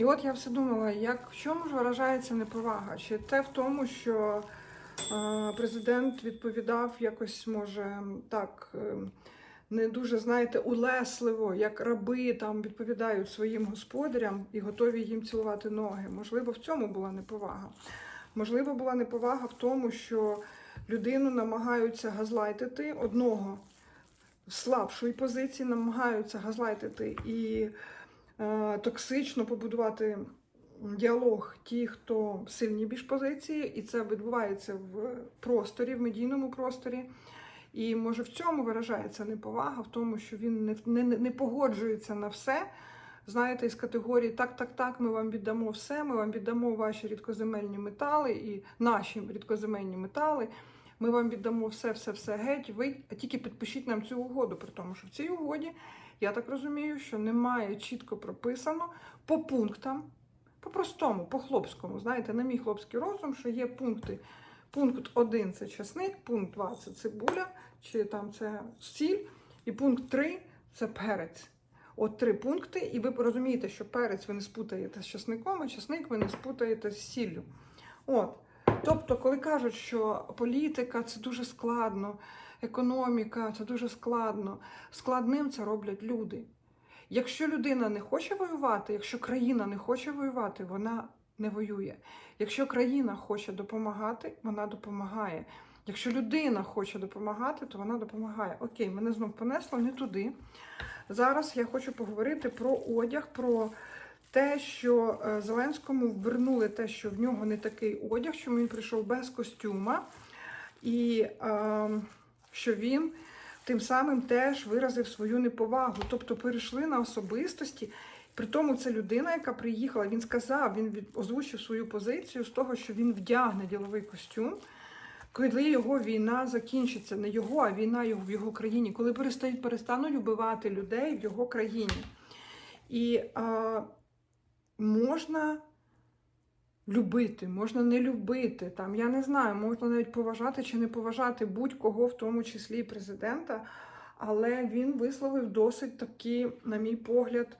І от я все думала, як в чому ж виражається неповага? Чи те в тому, що е, президент відповідав якось, може, так, е, не дуже, знаєте, улесливо, як раби там відповідають своїм господарям і готові їм цілувати ноги. Можливо, в цьому була неповага. Можливо, була неповага в тому, що людину намагаються газлайтити одного з слабшої позиції, намагаються газлайтити і токсично побудувати діалог ті, хто сильні більш позиції, і це відбувається в просторі, в медійному просторі. І може в цьому виражається неповага, в тому, що він не, не, не погоджується на все. Знаєте, із категорії так, так, так, ми вам віддамо все, ми вам віддамо ваші рідкоземельні метали і наші рідкоземельні метали. Ми вам віддамо все, все, все геть. Ви тільки підпишіть нам цю угоду, при тому, що в цій угоді, я так розумію, що немає чітко прописано по пунктам, по-простому, по-хлопському, знаєте, на мій хлопський розум, що є пункти. Пункт 1 це часник, пункт 2 це цибуля, чи там це сіль, і пункт 3 це перець. От три пункти, і ви розумієте, що перець ви не спутаєте з часником, а часник ви не спутаєте з сіллю. От. Тобто, коли кажуть, що політика це дуже складно, економіка це дуже складно, складним це роблять люди. Якщо людина не хоче воювати, якщо країна не хоче воювати, вона не воює. Якщо країна хоче допомагати, вона допомагає. Якщо людина хоче допомагати, то вона допомагає. Окей, мене знов понесло не туди. Зараз я хочу поговорити про одяг, про те, що е, Зеленському вернули те, що в нього не такий одяг, що він прийшов без костюма, і е, що він тим самим теж виразив свою неповагу. Тобто перейшли на особистості. При тому це людина, яка приїхала, він сказав, він озвучив свою позицію з того, що він вдягне діловий костюм, коли його війна закінчиться, не його, а війна його в його країні, коли перестають перестануть убивати людей в його країні. І а, можна любити, можна не любити. Там, Я не знаю, можна навіть поважати чи не поважати будь-кого, в тому числі і президента. Але він висловив досить такі, на мій погляд,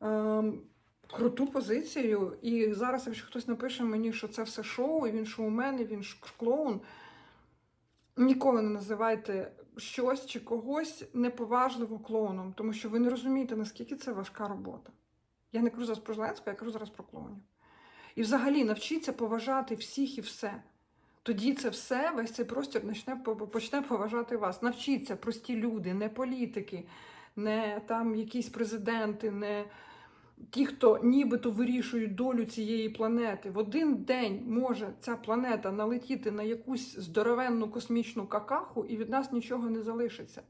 ем, круту позицію. І зараз, якщо хтось напише мені, що це все шоу, і він шоумен, і він клоун, ніколи не називайте щось чи когось неповажливо клоуном, тому що ви не розумієте, наскільки це важка робота. Я не кажу зараз про Зеленського, я кажу зараз про клоунів. І взагалі навчіться поважати всіх і все. Тоді це все, весь цей простір почне, почне поважати вас. Навчіться, прості люди, не політики, не там якісь президенти, не ті, хто нібито вирішують долю цієї планети. В один день може ця планета налетіти на якусь здоровенну космічну какаху, і від нас нічого не залишиться.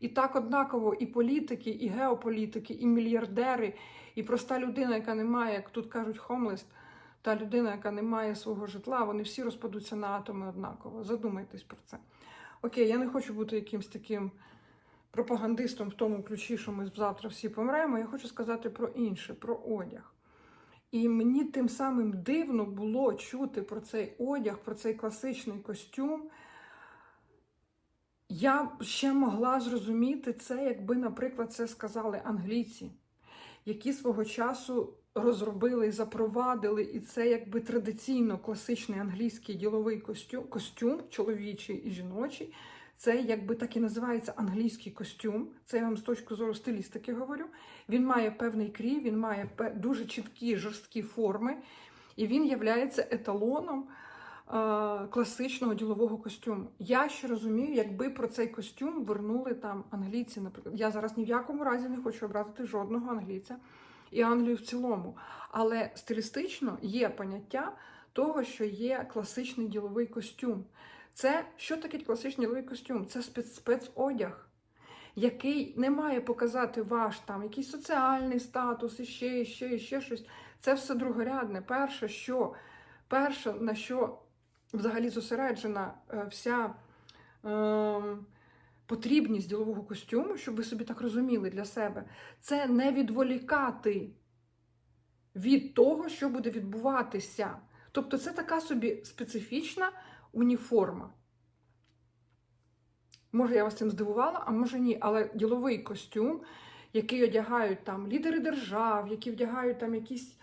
І так однаково і політики, і геополітики, і мільярдери, і проста людина, яка не має, як тут кажуть, хомлест, та людина, яка не має свого житла, вони всі розпадуться на атоми однаково. Задумайтесь про це. Окей, я не хочу бути якимсь таким пропагандистом в тому ключі, що ми завтра всі помремо. Я хочу сказати про інше, про одяг. І мені тим самим дивно було чути про цей одяг, про цей класичний костюм. Я ще могла зрозуміти це, якби, наприклад, це сказали англійці, які свого часу розробили і запровадили, і це якби традиційно класичний англійський діловий костюм, костюм чоловічий і жіночий. Це якби так і називається англійський костюм. Це я вам з точки зору стилістики говорю. Він має певний крій, він має дуже чіткі жорсткі форми, і він є еталоном класичного ділового костюму. Я ще розумію, якби про цей костюм вернули там англійці, наприклад. Я зараз ні в якому разі не хочу образити жодного англійця і Англію в цілому. Але стилістично є поняття того, що є класичний діловий костюм. Це що таке класичний діловий костюм? Це спецодяг, який не має показати ваш там якийсь соціальний статус, і ще, і ще, і ще щось. Це все другорядне. Перше, що перше, на що взагалі зосереджена е, вся. Е, Потрібність ділового костюму, щоб ви собі так розуміли для себе, це не відволікати від того, що буде відбуватися. Тобто це така собі специфічна уніформа. Може, я вас цим здивувала, а може ні. Але діловий костюм, які одягають там лідери держав, які вдягають там якісь,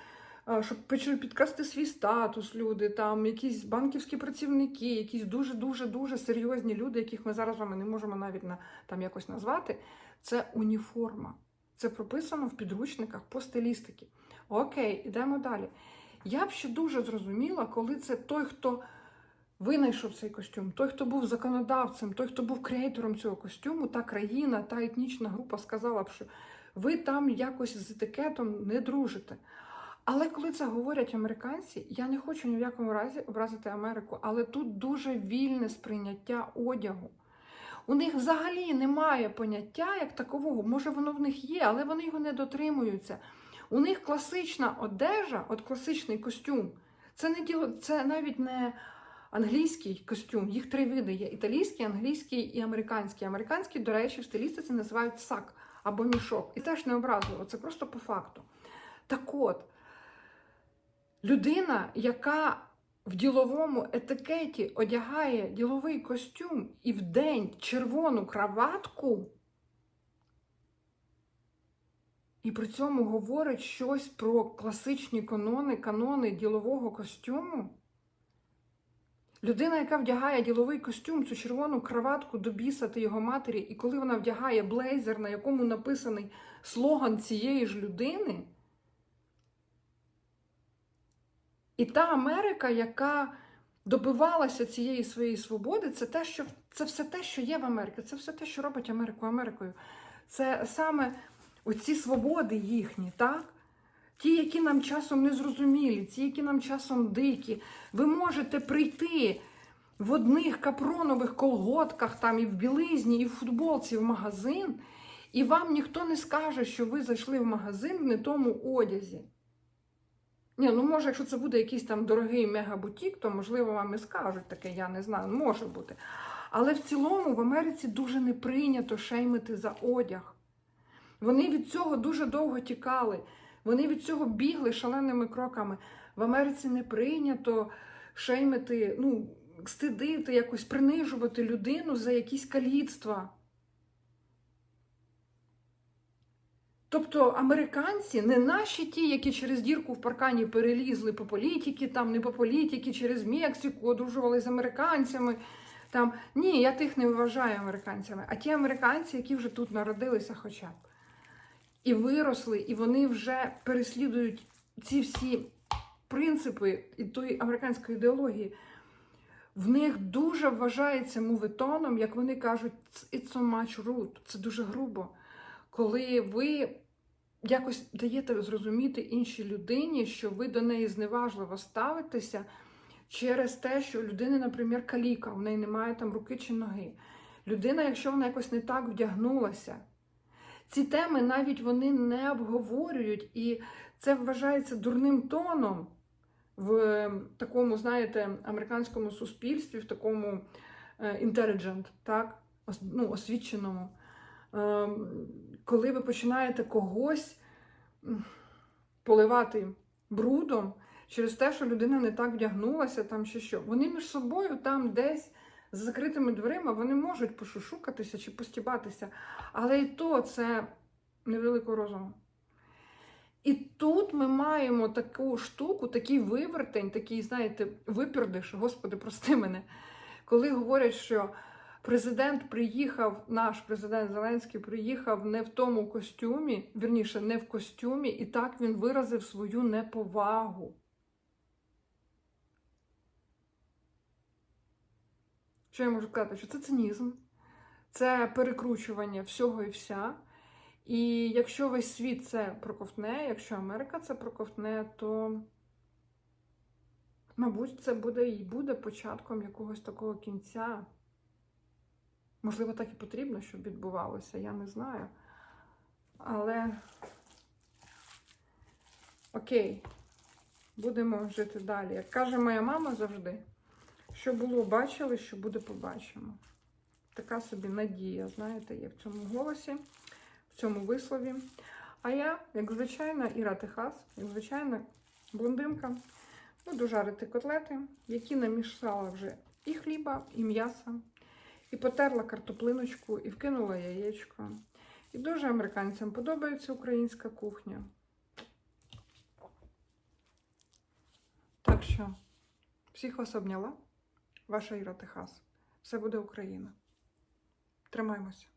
щоб пич- підкрасти свій статус, люди, там якісь банківські працівники, якісь дуже-дуже дуже серйозні люди, яких ми зараз вами не можемо навіть на, там якось назвати. Це уніформа. Це прописано в підручниках по стилістиці. Окей, ідемо далі. Я б ще дуже зрозуміла, коли це той, хто винайшов цей костюм, той, хто був законодавцем, той, хто був креатором цього костюму, та країна, та етнічна група сказала б, що ви там якось з етикетом не дружите. Але коли це говорять американці, я не хочу ні в якому разі образити Америку, але тут дуже вільне сприйняття одягу. У них взагалі немає поняття як такового. Може, воно в них є, але вони його не дотримуються. У них класична одежа, от класичний костюм, це не діло, це навіть не англійський костюм. Їх три види є: італійський, англійський і американський. Американський, до речі, в стилістиці називають сак або мішок. І теж не образливо, це просто по факту. Так от, людина, яка в діловому етикеті одягає діловий костюм і в день червону краватку, і при цьому говорить щось про класичні канони, канони ділового костюму. Людина, яка вдягає діловий костюм, цю червону краватку до біса та його матері, і коли вона вдягає блейзер, на якому написаний слоган цієї ж людини. І та Америка, яка добивалася цієї своєї свободи, це те, що це все те, що є в Америці, це все те, що робить Америку Америкою. Це саме оці свободи їхні, так? Ті, які нам часом не зрозумілі, ті, які нам часом дикі. Ви можете прийти в одних капронових колготках, там і в білизні, і в футболці в магазин, і вам ніхто не скаже, що ви зайшли в магазин в не тому одязі. Ні, ну може, якщо це буде якийсь там дорогий мегабутік, то можливо вам і скажуть таке, я не знаю, може бути. Але в цілому в Америці дуже не прийнято шеймити за одяг. Вони від цього дуже довго тікали. Вони від цього бігли шаленими кроками. В Америці не прийнято шеймити, ну, стидити, якось принижувати людину за якісь каліцтва. Тобто американці не наші ті, які через дірку в паркані перелізли по політики, там не по політики, через Мексику одружували з американцями. Там ні, я тих не вважаю американцями, а ті американці, які вже тут народилися, хоча б і виросли, і вони вже переслідують ці всі принципи і тої американської ідеології. В них дуже вважається мувитоном, як вони кажуть, it's so much rude, це дуже грубо. Коли ви якось даєте зрозуміти іншій людині, що ви до неї зневажливо ставитеся через те, що у людини, наприклад, каліка, у неї немає там руки чи ноги. Людина, якщо вона якось не так вдягнулася, ці теми навіть вони не обговорюють, і це вважається дурним тоном в такому, знаєте, американському суспільстві, в такому е, intelligent, так, ну, освіченому. Ем, Коли ви починаєте когось поливати брудом через те, що людина не так вдягнулася, там чи що. Вони між собою там десь з закритими дверима вони можуть пошушукатися чи постібатися, але і то це невеликого розуму. І тут ми маємо таку штуку, такий вивертень, такий, знаєте, випердиш, Господи, прости мене, коли говорять, що президент приїхав, наш президент Зеленський приїхав не в тому костюмі, вірніше, не в костюмі, і так він виразив свою неповагу. Що я можу сказати? Що це цинізм, це перекручування всього і вся. І якщо весь світ це проковтне, якщо Америка це проковтне, то, мабуть, це буде і буде початком якогось такого кінця. Можливо, так і потрібно, щоб відбувалося, я не знаю. Але окей, будемо жити далі. Як каже моя мама завжди, що було, бачили, що буде, побачимо. Така собі надія, знаєте, є в цьому голосі, в цьому вислові. А я, як звичайна, Іра Техас, як звичайна блондинка, буду жарити котлети, які намішала вже і хліба, і м'яса, і потерла картоплиночку, і вкинула яєчко. І дуже американцям подобається українська кухня. Так що, всіх вас обняла. Ваша Іра Техас. Все буде Україна. Тримаймося.